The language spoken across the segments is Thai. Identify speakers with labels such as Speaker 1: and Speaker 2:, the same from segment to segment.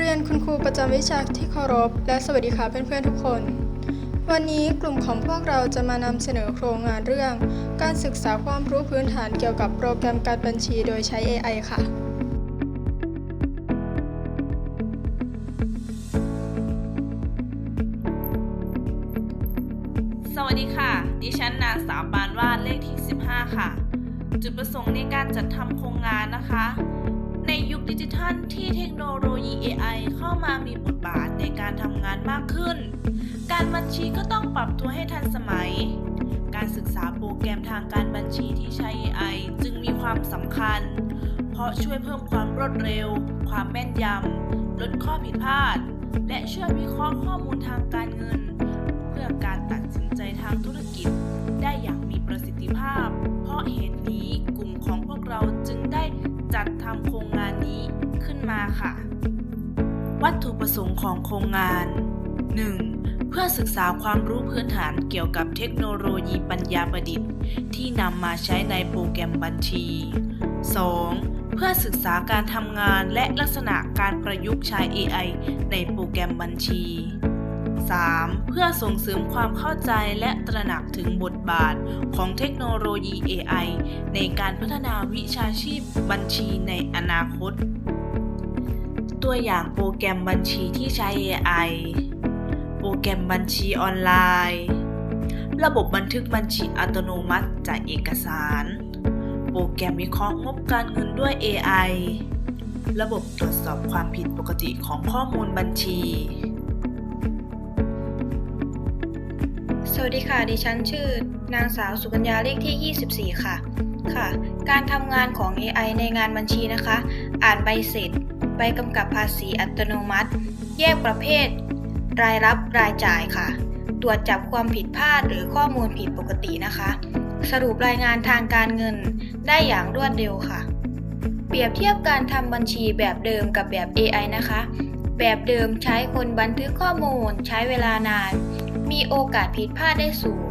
Speaker 1: เรียนคุณครูประจำวิชาที่เคารพ และสวัสดีค่ะเพื่อนๆทุกคน วันนี้กลุ่มของพวกเราจะมานำเสนอโครงงานเรื่อง การศึกษาความรู้พื้นฐานเกี่ยวกับโปรแกรมการบัญชีโดยใช้ AI ค่ะ
Speaker 2: สวัสดีค่ะ ดิฉันนางสาวปานวาดเลขที่ 15 ค่ะ จุดประสงค์ในการจัดทำโครงงานนะคะ ดิจิทัลที่เทคโนโลยี AI เข้ามามีบทบาทในการทำงานมากขึ้น การบัญชีก็ต้องปรับตัวให้ทันสมัย การศึกษาโปรแกรมทางการบัญชีที่ใช้ AI จึงมีความสำคัญ เพราะช่วยเพิ่มความรวดเร็ว ความแม่นยำ ลดข้อผิดพลาด และช่วยวิเคราะห์ข้อมูลทางการเงิน เพื่อการตัดสินใจทางธุรกิจ ได้อย่างมีประสิทธิภาพ เพราะเหตุนี้กลุ่มของพวกเราจึงได้จัดทำโค ค่ะ วัตถุประสงค์ของโครงงาน 1. เพื่อศึกษาความรู้พื้นฐานเกี่ยวกับเทคโนโลยีปัญญาประดิษฐ์ ที่นำมาใช้ในโปรแกรมบัญชี 2. เพื่อศึกษาการทำงานและลักษณะการประยุกต์ใช้ AI ในโปรแกรมบัญชี 3. เพื่อส่งเสริมความเข้าใจและตระหนักถึงบทบาทของเทคโนโลยี AI ในการพัฒนาวิชาชีพบัญชีในอนาคต ตัวอย่างโปรแกรมบัญชีที่ใช้ AI โปรแกรมบัญชีออนไลน์ ระบบบันทึกบัญชีอัตโนมัติจากเอกสาร โปรแกรมวิเคราะห์งบการเงินด้วย AI ระบบตรวจสอบความผิดปกติของข้อมูลบัญชี
Speaker 3: สวัสดีค่ะ ดิฉันชื่อ นางสาวสุกัญญาเลขที่ 24 ค่ะ ค่ะ การทำงานของ AI ในงานบัญชีนะคะ อ่านใบเสร็จ ใบกำกับภาษีอัตโนมัติ แยกประเภท รายรับรายจ่ายค่ะ ตรวจจับความผิดพลาดหรือข้อมูลผิดปกตินะคะ สรุปรายงานทางการเงินได้อย่างรวดเร็วค่ะ เปรียบเทียบการทำบัญชีแบบเดิมกับแบบ AI นะคะ แบบเดิมใช้คนบันทึกข้อมูล ใช้เวลานาน มีโอกาสผิดพลาดได้สูง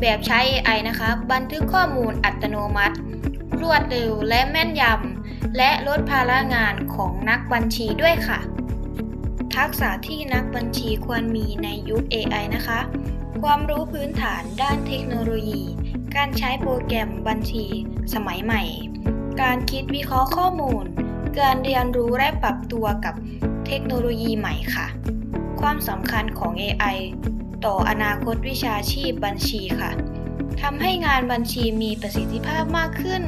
Speaker 3: แบบใช้ AI นะคะ บันทึกข้อมูลอัตโนมัติ รวดเร็วและแม่นยำ และลดภาระงานของนักบัญชีด้วยค่ะ ทักษะที่นักบัญชีควรมีในยุค AI นะคะ ความรู้พื้นฐานด้านเทคโนโลยี การใช้โปรแกรมบัญชีสมัยใหม่ การคิดวิเคราะห์ข้อมูล การเรียนรู้และปรับตัวกับเทคโนโลยีใหม่ค่ะ ความสำคัญของ AI ต่ออนาคตวิชาชีพบัญชีค่ะทำให้งานบัญชีมีประสิทธิภาพมากขึ้น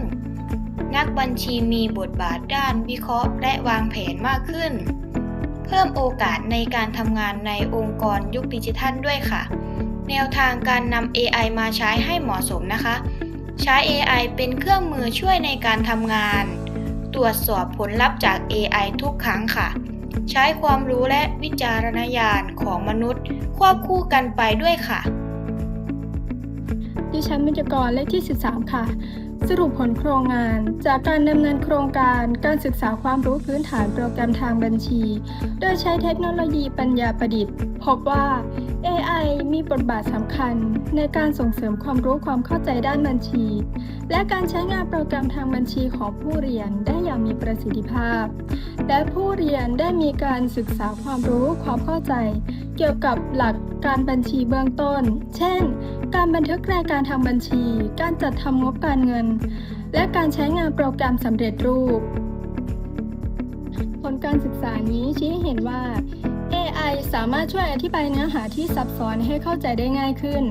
Speaker 3: นักบัญชีมีบทบาทด้านวิเคราะห์และวางแผนมากขึ้น เพิ่มโอกาสในการทำงานในองค์กรยุคดิจิทัลด้วยค่ะ แนวทางการนำ AI มาใช้ให้เหมาะสมนะคะ ใช้ AI เป็นเครื่องมือช่วยในการทำงาน ตรวจสอบผลลัพธ์จาก AI ทุกครั้งค่ะ ใช้ความรู้และวิจารณญาณของมนุษย์ ควบคู่กันไปด้วยค่ะ
Speaker 1: ดิฉันมิจกรเลขที่ 13 ค่ะ สรุปผลโครงงาน จากการดำเนินโครงการการศึกษาความรู้พื้นฐานโปรแกรมทางบัญชี โดยใช้เทคโนโลยีปัญญาประดิษฐ์ พบว่า AI มีบทบาทสำคัญในการส่งเสริมความรู้ความเข้าใจด้านบัญชี และการใช้งานโปรแกรมทางบัญชีของผู้เรียนได้อย่างมีประสิทธิภาพ และผู้เรียนได้มีการศึกษาความรู้ความเข้าใจ เกี่ยวกับหลักการบัญชีเบื้องต้น เช่น การบันทึกรายการทางบัญชี การจัดทำงบการเงิน และการใช้งานโปรแกรมสำเร็จรูป ผลการศึกษานี้ชี้ให้เห็นว่า AI สามารถช่วยอธิบายเนื้อหาที่ซับซ้อนให้เข้าใจได้ง่ายขึ้น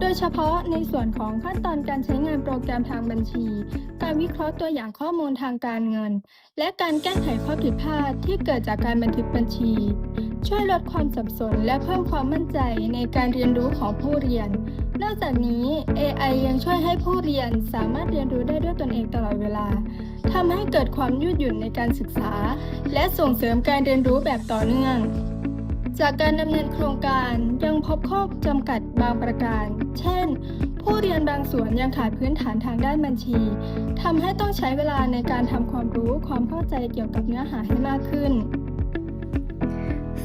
Speaker 1: โดยเฉพาะในส่วนของขั้นตอนการใช้งานโปรแกรมทางบัญชี การวิเคราะห์ตัวอย่างข้อมูลทางการเงิน และการแก้ไขข้อผิดพลาดที่เกิดจากการบันทึกบัญชี ช่วยลดความสับสนและเพิ่มความมั่นใจในการเรียนรู้ของผู้เรียน นอกจากนี้ AI ยังช่วยให้ผู้เรียนสามารถเรียนรู้ได้ด้วยตนเองตลอดเวลาทำให้เกิดความยืดหยุ่นในการศึกษา และส่งเสริมการเรียนรู้แบบต่อเนื่อง จากการดำเนินโครงการยังพบข้อจำกัดบางประการ เช่น ผู้เรียนบางส่วนยังขาดพื้นฐานทางด้านบัญชีทำให้ต้องใช้เวลาในการทำความรู้ความเข้าใจเกี่ยวกับเนื้อหาให้มากขึ้น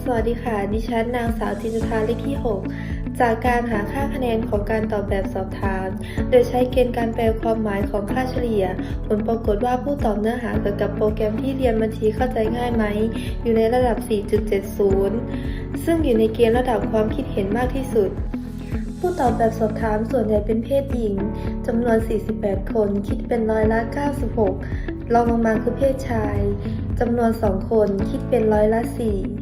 Speaker 4: สวัสดีค่ะ ดิฉันนางสาวจินตาเลขที่ 6 จากการหาค่าคะแนนของการตอบแบบสอบถาม โดยใช้เกณฑ์การแปลความหมายของค่าเฉลี่ย ผลปรากฏว่าผู้ตอบเนื้อหาเกี่ยวกับโปรแกรมที่เรียนบัญชีเข้าใจง่ายไหม อยู่ในระดับ 4.70 ซึ่งอยู่ในเกณฑ์ระดับความคิดเห็นมากที่สุด ผู้ตอบแบบสอบถามส่วนใหญ่เป็นเพศหญิงจำนวน 48 คน คิดเป็นร้อยละ 96รองลงมาคือเพศชายจำนวน 2 คน คิดเป็นร้อยละ 4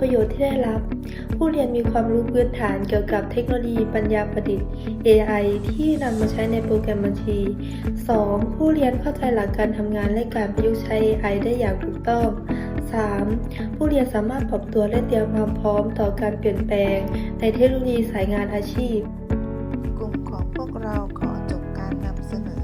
Speaker 4: ประโยชน์ที่ได้รับ ผู้เรียนมีความรู้พื้นฐานเกี่ยวกับเทคโนโลยีปัญญาประดิษฐ์ AI ที่นำมาใช้ในโปรแกรมบัญชี 2. ผู้เรียนเข้าใจหลักการทำงานและการประยุกต์ใช้ AI ได้อย่างถูกต้อง 3. ผู้เรียนสามารถปรับตัวและเตรียมความพร้อมต่อการเปลี่ยนแปลง ในเทคโนโลยีสายงานอาชีพ
Speaker 5: กลุ่มของพวกเราขอจบการนำเสนอ